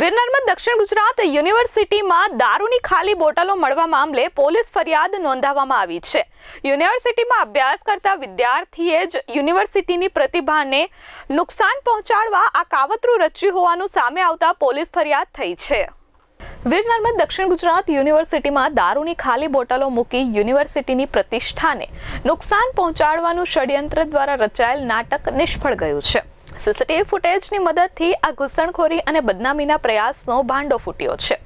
વીર નર્મદ દક્ષિણ ગુજરાત યુનિવર્સિટીમાં દારૂની ખાલી બોટલો મળવા મામલે પોલીસ ફરિયાદ નોંધાવવામાં આવી છે. યુનિવર્સિટીમાં અભ્યાસ કરતા વિદ્યાર્થીએ જ યુનિવર્સિટીની પ્રતિભાને નુકસાન પહોંચાડવા આ કાવતરું રચ્યું હોવાનું સામે આવતા પોલીસ ફરિયાદ થઈ છે. વીરનર્મદ દક્ષિણ ગુજરાત યુનિવર્સિટીમાં દારૂની ખાલી બોટલો મૂકી યુનિવર્સિટીની પ્રતિષ્ઠાને નુકસાન પહોંચાડવાનું ષડયંત્ર દ્વારા રચાયેલ નાટક નિષ્ફળ ગયું છે. સીસીટીવી ફૂટેજની મદદથી આ ઘૂસણખોરી અને બદનામીના પ્રયાસનો ભાંડો ફૂટ્યો છે.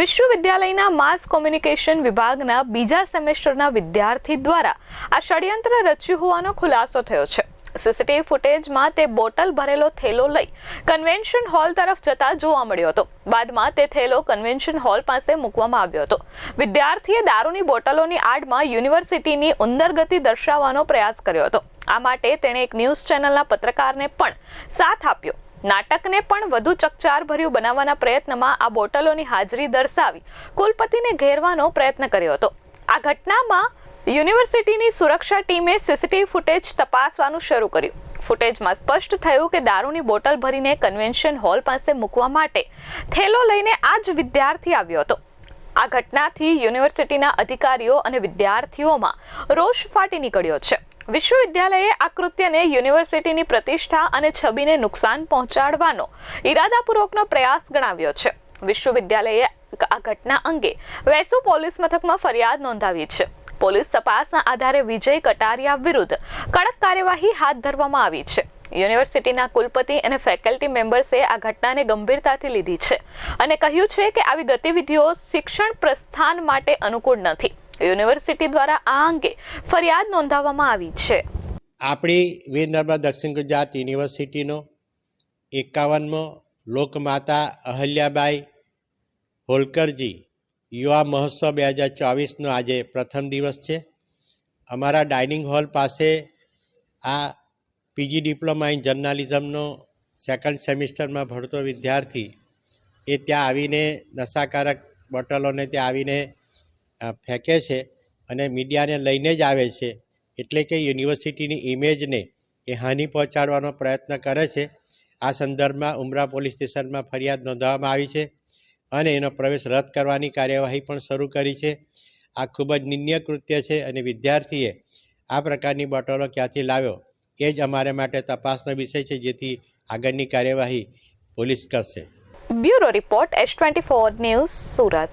વિશ્વવિદ્યાલયના માસ કોમ્યુનિકેશન વિભાગના બીજા સેમેસ્ટરના વિદ્યાર્થી દ્વારા આ ષડયંત્ર રચ્યું હોવાનો ખુલાસો થયો છે. સીસીટીવી ફૂટેજમાં તે બોટલ ભરેલો થેલો લઈ કન્વેન્શન હોલ તરફ જતા જોવા મળ્યો હતો. બાદમાં તે થેલો કન્વેન્શન હોલ પાસે મૂકવામાં આવ્યો હતો. વિદ્યાર્થીએ દારૂની બોટલોની આડમાં યુનિવર્સિટીની ઉંદરગતિ દર્શાવવાનો પ્રયાસ કર્યો હતો. આ માટે તેણે એક ન્યૂઝ ચેનલના પત્રકારને પણ સાથ આપ્યો. નાટકને પણ વધુ ચકચાર ભર્યું બનાવવાના પ્રયત્નમાં આ બોટલોની હાજરી દર્શાવી કુલપતિને ઘેરવાનો પ્રયત્ન કર્યો હતો. આ ઘટનામાં યુનિવર્સિટીની સુરક્ષા ટીમે સીસીટીવી ફૂટેજ તપાસવાનું શરૂ કર્યું. ફૂટેજમાં સ્પષ્ટ થયું કે દારૂની બોટલ ભરીને કન્વેન્શન હોલ પાસે મૂકવા માટે થેલો લઈને આ જ વિદ્યાર્થી આવ્યો હતો. આ ઘટનાથી યુનિવર્સિટીના અધિકારીઓ અને વિદ્યાર્થીઓમાં રોષ ફાટી નીકળ્યો છે. વિશ્વવિદ્યાલયે આ કૃત્યને યુનિવર્સિટીની પ્રતિષ્ઠા અને છબીને નુકસાન પહોંચાડવાનો ઈરાદાપૂર્વકનો પ્રયાસ ગણાવ્યો છે. વિશ્વવિદ્યાલયે આ ઘટના અંગે વેસુ પોલીસ મથકમાં ફરિયાદ નોંધાવી છે. પોલીસ તપાસના આધારે વિજય કટારિયા વિરુદ્ધ કડક કાર્યવાહી હાથ ધરવામાં આવી છે. યુનિવર્સિટીના કુલપતિ અને ફેકલ્ટી મેમ્બર્સે આ ઘટનાને ગંભીરતાથી લીધી છે અને કહ્યું છે કે આવી ગતિવિધિઓ શિક્ષણ પ્રસ્થાન માટે અનુકૂળ નથી. યુનિવર્સિટી દ્વારા આ અંગે ફરિયાદ નોંધાવવામાં આવી છે. આપણી વીર નર્મદા દક્ષિણ ગુજરાત યુનિવર્સિટીનો એકાવનમો લોકમાતા અહલ્યાબાઈ હોલકરજી યુવા મહોત્સવ બે હજાર ચોવીસનો આજે પ્રથમ દિવસ છે. અમારા ડાઇનિંગ હોલ પાસે આ પીજી ડિપ્લોમા ઇન જર્નાલિઝમનો સેકન્ડ સેમિસ્ટરમાં ભણતો વિદ્યાર્થી એ ત્યાં આવીને નશાકારક બોટલોને ત્યાં આવીને ફેંકે છે અને મીડિયાને લઈને જ આવે છે. એટલે કે યુનિવર્સિટીની ઇમેજને એ હાનિ પહોંચાડવાનો પ્રયત્ન કરે છે. આ સંદર્ભમાં ઉમરા પોલીસ સ્ટેશનમાં ફરિયાદ નોંધવામાં આવી છે અને એનો પ્રવેશ રદ કરવાની કાર્યવાહી પણ શરૂ કરી છે. આ ખૂબ જ નિંદ્ય કૃત્ય છે અને વિદ્યાર્થીએ આ પ્રકારની બોટલો ક્યાંથી લાવ્યો એ જ અમારે માટે તપાસનો વિષય છે જેથી આગળની કાર્યવાહી પોલીસ કરશે. Bureau report S twenty four news Surat.